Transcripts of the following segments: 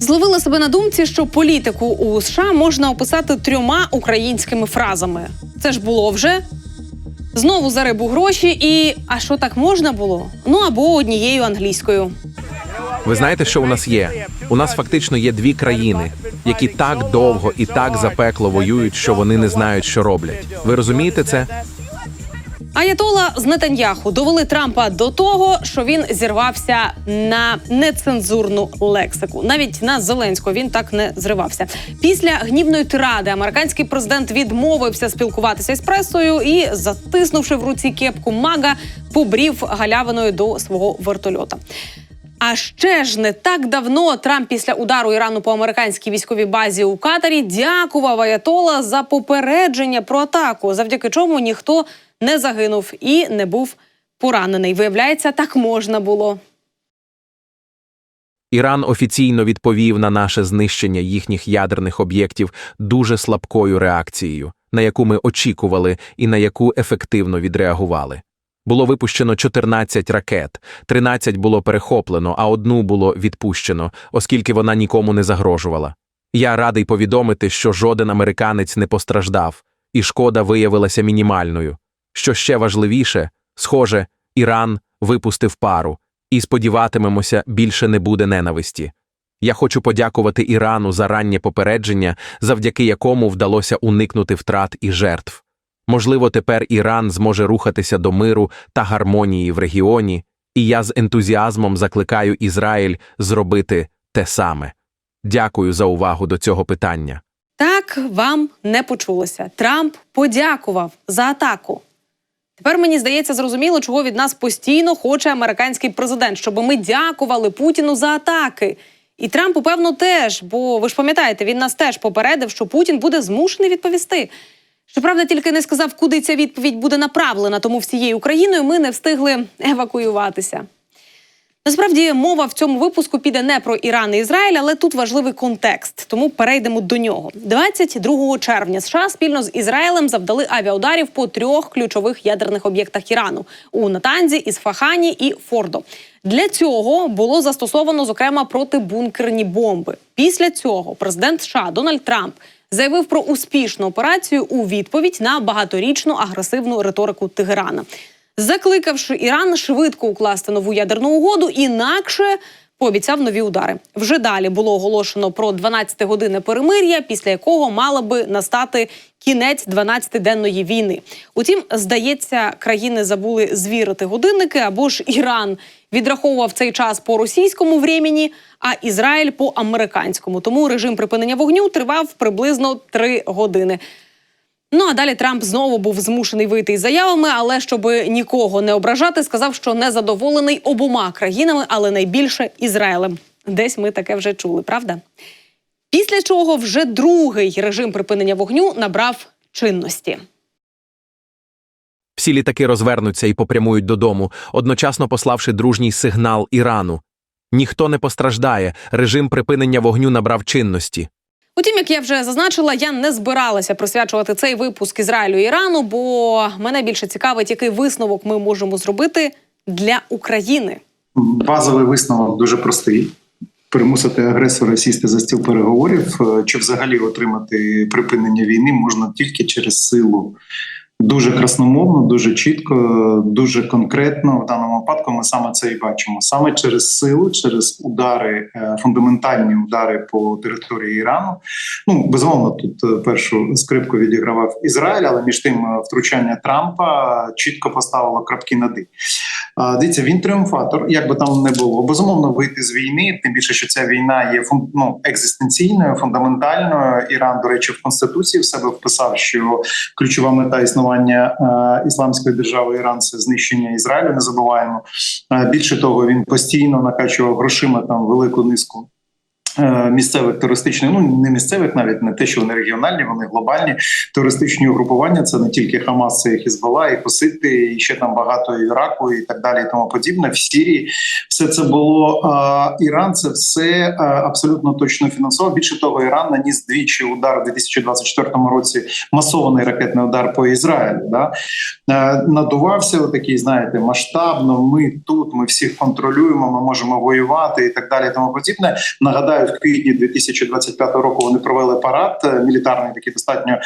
Зловила себе на думці, що політику у США можна описати трьома українськими фразами. Це ж було вже. Знову за рибу гроші і а що так можна було? Ну або однією англійською. Ви знаєте, що у нас є? У нас фактично є дві країни, які так довго і так запекло воюють, що вони не знають, що роблять. Ви розумієте це? Аятола з Нетаньяху довели Трампа до того, що він зірвався на нецензурну лексику. Навіть на Зеленського він так не зривався. Після гнівної тиради американський президент відмовився спілкуватися з пресою і, затиснувши в руці кепку мага, побрів галявиною до свого вертольота. А ще ж не так давно Трамп після удару Ірану по американській військовій базі у Катарі дякував Аятола за попередження про атаку, завдяки чому ніхто не загинув і не був поранений. Виявляється, так можна було. Іран офіційно відповів на наше знищення їхніх ядерних об'єктів дуже слабкою реакцією, на яку ми очікували і на яку ефективно відреагували. Було випущено 14 ракет, 13 було перехоплено, а одну було відпущено, оскільки вона нікому не загрожувала. Я радий повідомити, що жоден американець не постраждав, і шкода виявилася мінімальною. Що ще важливіше, схоже, Іран випустив пару, і сподіватимемося, більше не буде ненависті. Я хочу подякувати Ірану за раннє попередження, завдяки якому вдалося уникнути втрат і жертв. Можливо, тепер Іран зможе рухатися до миру та гармонії в регіоні, і я з ентузіазмом закликаю Ізраїль зробити те саме. Дякую за увагу до цього питання. Так вам не почулося. Трамп подякував за атаку. Тепер мені здається зрозуміло, чого від нас постійно хоче американський президент, щоб ми дякували Путіну за атаки. І Трампу, певно, теж, бо ви ж пам'ятаєте, він нас теж попередив, що Путін буде змушений відповісти. Щоправда, тільки не сказав, куди ця відповідь буде направлена, тому всією Україною ми не встигли евакуюватися. Насправді мова в цьому випуску піде не про Іран і Ізраїль, але тут важливий контекст, тому перейдемо до нього. 22 червня США спільно з Ізраїлем завдали авіаударів по трьох ключових ядерних об'єктах Ірану у Натанзі, Ісфахані і Фордо. Для цього було застосовано зокрема протибункерні бомби. Після цього президент США Дональд Трамп заявив про успішну операцію у відповідь на багаторічну агресивну риторику Тегерана закликавши Іран швидко укласти нову ядерну угоду, інакше пообіцяв нові удари. Вже далі було оголошено про 12 години перемир'я, після якого мала би настати кінець 12-денної війни. Утім, здається, країни забули звірити годинники або ж Іран відраховував цей час по російському времені, а Ізраїль по американському. Тому режим припинення вогню тривав приблизно 3 години. Ну а далі Трамп знову був змушений вийти із заявами, але щоб нікого не ображати, сказав, що не задоволений обома країнами, але найбільше Ізраїлем. Десь ми таке вже чули, правда? Після чого вже другий режим припинення вогню набрав чинності. Всі літаки розвернуться і попрямують додому, одночасно пославши дружній сигнал Ірану. Ніхто не постраждає, режим припинення вогню набрав чинності. Утім, як я вже зазначила, я не збиралася присвячувати цей випуск Ізраїлю і Ірану, бо мене більше цікавить, який висновок ми можемо зробити для України. Базовий висновок дуже простий: примусити агресора сісти за стіл переговорів е, чи взагалі отримати припинення війни можна тільки через силу. Дуже красномовно, дуже чітко, дуже конкретно. В даному випадку ми саме це і бачимо. Саме через силу, через удари, е, фундаментальні удари по території Ірану. Ну безумовно, тут е, першу скрипку відігравав Ізраїль, але між тим е, втручання Трампа чітко поставило крапки на «і». Дивіться, він тріумфатор, як би там не було. Безумовно, вийти з війни, тим більше, що ця війна є ну, екзистенційною, фундаментальною. Іран, до речі, в конституції в себе вписав, що ключова мета існування е, ісламської держави Іран це знищення Ізраїлю. Не забуваємо. Е, більше того, він постійно накачував грошима там велику низку. Е, місцевих терористичних, ну не місцевих, навіть не те, що вони регіональні, вони глобальні терористичні угрупування. Це не тільки Хамас, це і Хізбалла, і Косити, і ще там багато Іраку, і так далі, і тому подібне. В Сірії все це було а, Іран. Це все а, абсолютно точно фінансував. Більше того, Іран наніс двічі удар у 2024 році. Масований ракетний удар по Ізраїлю. Да? Е, надувався отакий, знаєте, масштабно. Ми тут, ми всіх контролюємо, ми можемо воювати і так далі. Тому подібне. Нагадаю в квітні 2025 року вони провели парад е, мілітарний, такий достатньо е,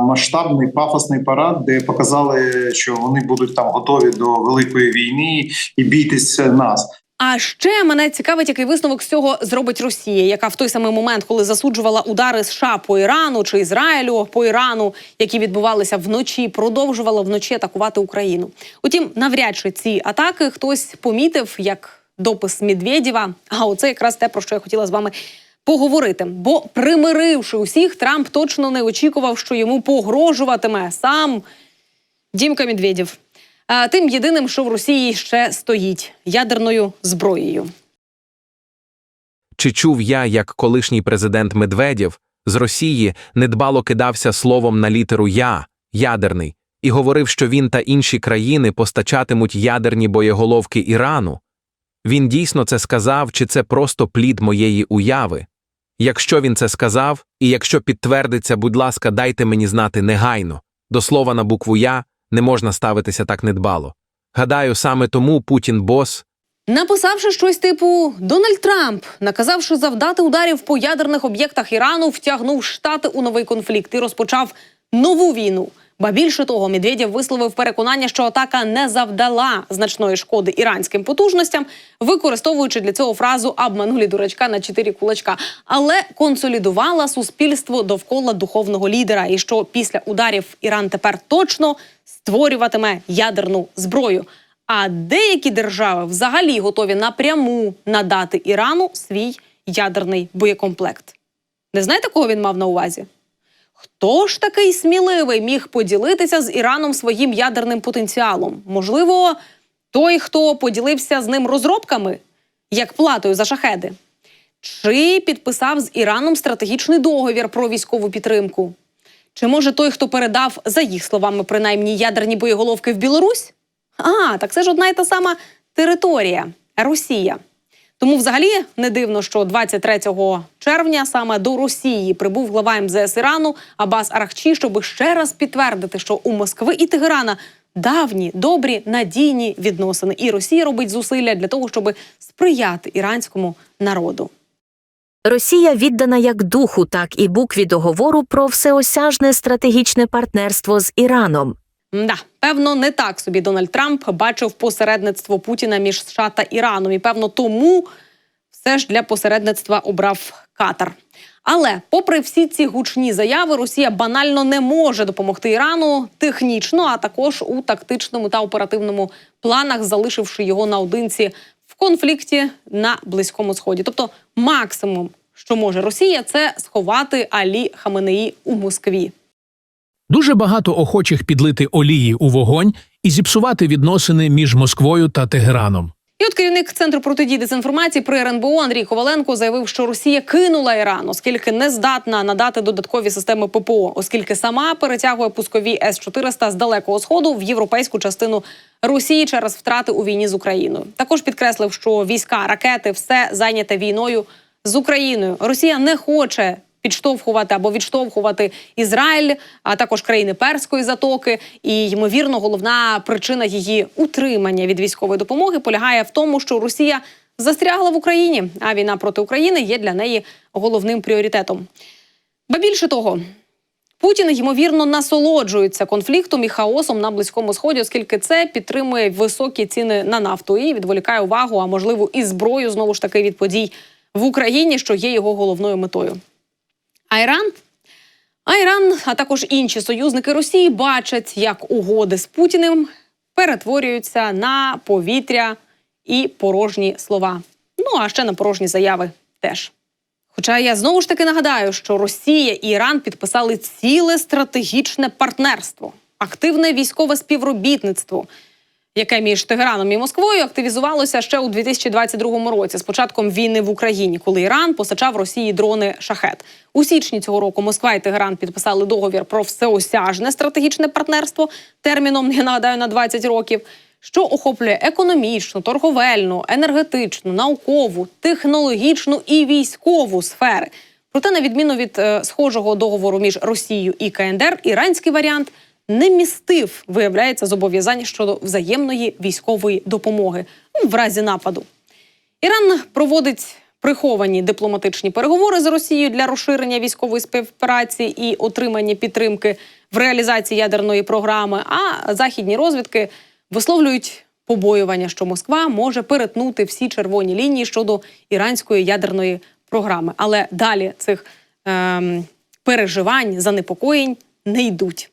масштабний, пафосний парад, де показали, що вони будуть там готові до великої війни і бійтесь нас. А ще мене цікавить, який висновок з цього зробить Росія, яка в той самий момент, коли засуджувала удари США по Ірану чи Ізраїлю по Ірану, які відбувалися вночі, продовжувала вночі атакувати Україну. Утім, навряд чи ці атаки хтось помітив як допис Медведєва. А оце якраз те, про що я хотіла з вами поговорити. Бо примиривши усіх, Трамп точно не очікував, що йому погрожуватиме сам Дімка Медведєв. А тим єдиним, що в Росії ще стоїть ядерною зброєю. Чи чув я, як колишній президент Медведєв з Росії недбало кидався словом на літеру Я, ядерний, і говорив, що він та інші країни постачатимуть ядерні боєголовки Ірану? Він дійсно це сказав, чи це просто плід моєї уяви? Якщо він це сказав, і якщо підтвердиться, будь ласка, дайте мені знати негайно. До слова на букву Я не можна ставитися так недбало. Гадаю, саме тому Путін бос Написавши щось типу Дональд Трамп, наказавши завдати ударів по ядерних об'єктах Ірану, втягнув штати у новий конфлікт і розпочав нову війну. Ба більше того, Медведєв висловив переконання, що атака не завдала значної шкоди іранським потужностям, використовуючи для цього фразу «обманулі дурачка на чотири кулачка, але консолідувала суспільство довкола духовного лідера. І що після ударів Іран тепер точно створюватиме ядерну зброю. А деякі держави взагалі готові напряму надати Ірану свій ядерний боєкомплект. Не знаєте, кого він мав на увазі? Хто ж такий сміливий міг поділитися з Іраном своїм ядерним потенціалом? Можливо, той, хто поділився з ним розробками, як платою за шахеди? Чи підписав з Іраном стратегічний договір про військову підтримку? Чи може той, хто передав, за їх словами, принаймні ядерні боєголовки в Білорусь? А, так це ж одна і та сама територія Росія. Тому, взагалі, не дивно, що 23 червня саме до Росії прибув глава МЗС Ірану Абас Арахчі, щоб ще раз підтвердити, що у Москви і Тегерана давні, добрі, надійні відносини, і Росія робить зусилля для того, щоб сприяти іранському народу. Росія віддана як духу, так і букві договору про всеосяжне стратегічне партнерство з Іраном. Да, певно, не так собі Дональд Трамп бачив посередництво Путіна між США та Іраном, і певно, тому все ж для посередництва обрав Катар. Але, попри всі ці гучні заяви, Росія банально не може допомогти Ірану технічно, а також у тактичному та оперативному планах, залишивши його наодинці в конфлікті на близькому сході. Тобто, максимум, що може Росія, це сховати Алі Хаменеї у Москві. Дуже багато охочих підлити олії у вогонь і зіпсувати відносини між Москвою та Тегераном. І от керівник центру протидії дезінформації при РНБО Андрій Коваленко заявив, що Росія кинула Іран, оскільки не здатна надати додаткові системи ППО, оскільки сама перетягує пускові с 400 з далекого сходу в європейську частину Росії через втрати у війні з Україною. Також підкреслив, що війська, ракети, все зайняте війною з Україною. Росія не хоче підштовхувати або відштовхувати Ізраїль, а також країни Перської затоки. І ймовірно, головна причина її утримання від військової допомоги полягає в тому, що Росія застрягла в Україні, а війна проти України є для неї головним пріоритетом. Ба більше того. Путін ймовірно насолоджується конфліктом і хаосом на близькому сході, оскільки це підтримує високі ціни на нафту і відволікає увагу, а можливо і зброю знову ж таки від подій в Україні, що є його головною метою. А Іран? А Іран, а також інші союзники Росії бачать, як угоди з Путіним перетворюються на повітря і порожні слова. Ну а ще на порожні заяви теж. Хоча я знову ж таки нагадаю, що Росія і Іран підписали ціле стратегічне партнерство, активне військове співробітництво, яке між Тегераном і Москвою активізувалося ще у 2022 році з початком війни в Україні, коли Іран постачав Росії дрони шахет. У січні цього року Москва і Тегеран підписали договір про всеосяжне стратегічне партнерство терміном, я нагадаю, на 20 років. Що охоплює економічну, торговельну, енергетичну, наукову, технологічну і військову сфери. Проте, на відміну від е, схожого договору між Росією і КНДР, іранський варіант не містив, виявляється, зобов'язань щодо взаємної військової допомоги ну, в разі нападу. Іран проводить приховані дипломатичні переговори з Росією для розширення військової співпраці і отримання підтримки в реалізації ядерної програми. А західні розвідки висловлюють побоювання, що Москва може перетнути всі червоні лінії щодо іранської ядерної програми. Але далі цих ем, переживань, занепокоєнь не йдуть.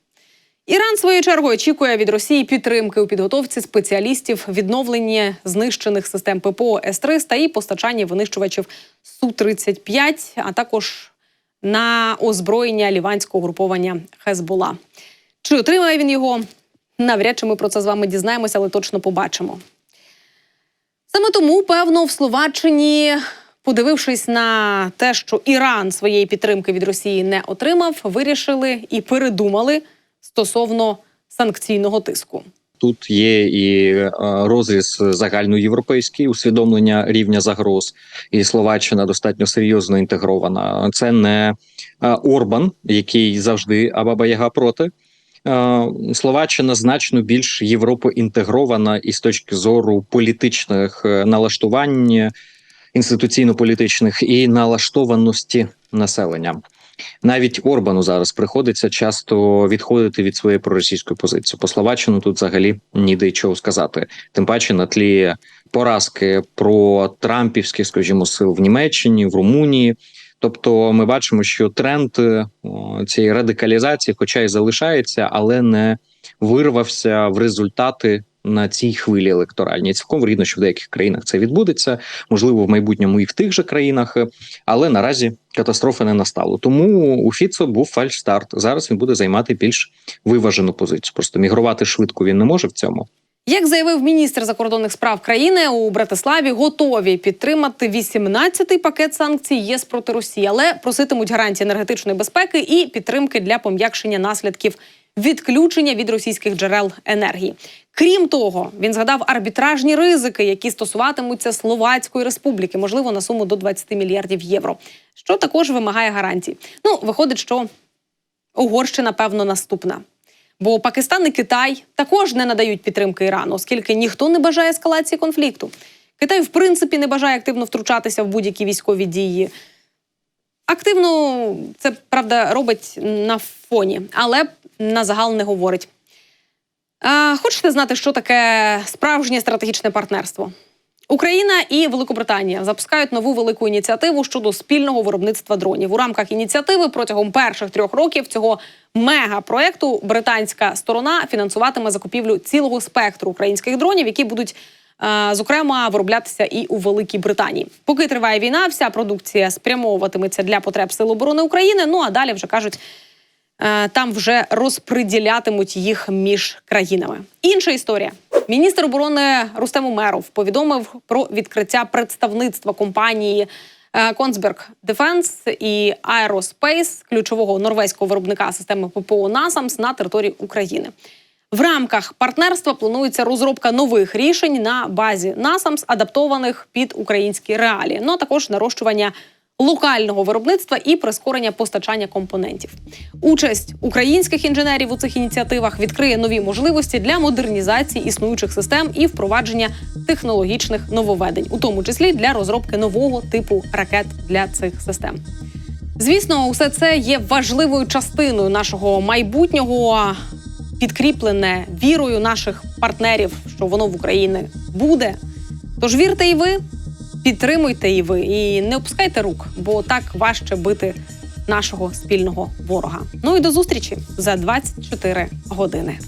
Іран своєю чергою очікує від Росії підтримки у підготовці спеціалістів відновлення знищених систем ППО С-300 і постачання винищувачів Су-35, а також на озброєння ліванського угруповання Хезбола. Чи отримає він його? Навряд чи ми про це з вами дізнаємося, але точно побачимо. Саме тому, певно, в Словаччині, подивившись на те, що Іран своєї підтримки від Росії не отримав, вирішили і передумали стосовно санкційного тиску. Тут є і е, розріз загальноєвропейський усвідомлення рівня загроз, і Словаччина достатньо серйозно інтегрована. Це не е, Орбан, який завжди Абаба-Яга проти. Е, Словаччина значно більш європоінтегрована і з точки зору політичних налаштувань, інституційно-політичних і налаштованості населення. Навіть Орбану зараз приходиться часто відходити від своєї проросійської позиції. По Словаччину тут взагалі ніде чого сказати. Тим паче на тлі поразки про Трампівських, скажімо, сил в Німеччині, в Румунії. Тобто, ми бачимо, що тренд е, цієї радикалізації, хоча й залишається, але не вирвався в результати на цій хвилі електоральній. Цілком вірно, що в деяких країнах це відбудеться, можливо, в майбутньому і в тих же країнах, е, але наразі катастрофи не настало. Тому у Фіцо був фальшстарт. Зараз він буде займати більш виважену позицію. Просто мігрувати швидко він не може в цьому. Як заявив міністр закордонних справ країни у Братиславі, готові підтримати 18-й пакет санкцій ЄС проти Росії, але проситимуть гарантії енергетичної безпеки і підтримки для пом'якшення наслідків відключення від російських джерел енергії. Крім того, він згадав арбітражні ризики, які стосуватимуться Словацької республіки, можливо, на суму до 20 мільярдів євро, що також вимагає гарантій. Ну, виходить, що Угорщина, певно, наступна. Бо Пакистан і Китай також не надають підтримки Ірану, оскільки ніхто не бажає ескалації конфлікту. Китай, в принципі, не бажає активно втручатися в будь-які військові дії. Активно це правда робить на фоні, але на загал не говорить. А, хочете знати, що таке справжнє стратегічне партнерство? Україна і Великобританія запускають нову велику ініціативу щодо спільного виробництва дронів. У рамках ініціативи протягом перших трьох років цього мегапроекту британська сторона фінансуватиме закупівлю цілого спектру українських дронів, які будуть е, зокрема вироблятися і у Великій Британії. Поки триває війна, вся продукція спрямовуватиметься для потреб Сил оборони України. Ну а далі вже кажуть. Е, Там вже розподілятимуть їх між країнами. Інша історія. Міністр оборони Рустем Умеров повідомив про відкриття представництва компанії Kongsberg Defence і Aerospace, ключового норвезького виробника системи ППО NASAMS на території України. В рамках партнерства планується розробка нових рішень на базі NASAMS, адаптованих під українські реалії. Ну а також нарощування локального виробництва і прискорення постачання компонентів. Участь українських інженерів у цих ініціативах відкриє нові можливості для модернізації існуючих систем і впровадження технологічних нововведень, у тому числі для розробки нового типу ракет для цих систем. Звісно, усе це є важливою частиною нашого майбутнього, підкріплене вірою наших партнерів, що воно в Україні буде. Тож вірте і ви, підтримуйте і ви, і не опускайте рук, бо так важче бити нашого спільного ворога. Ну і до зустрічі за 24 години.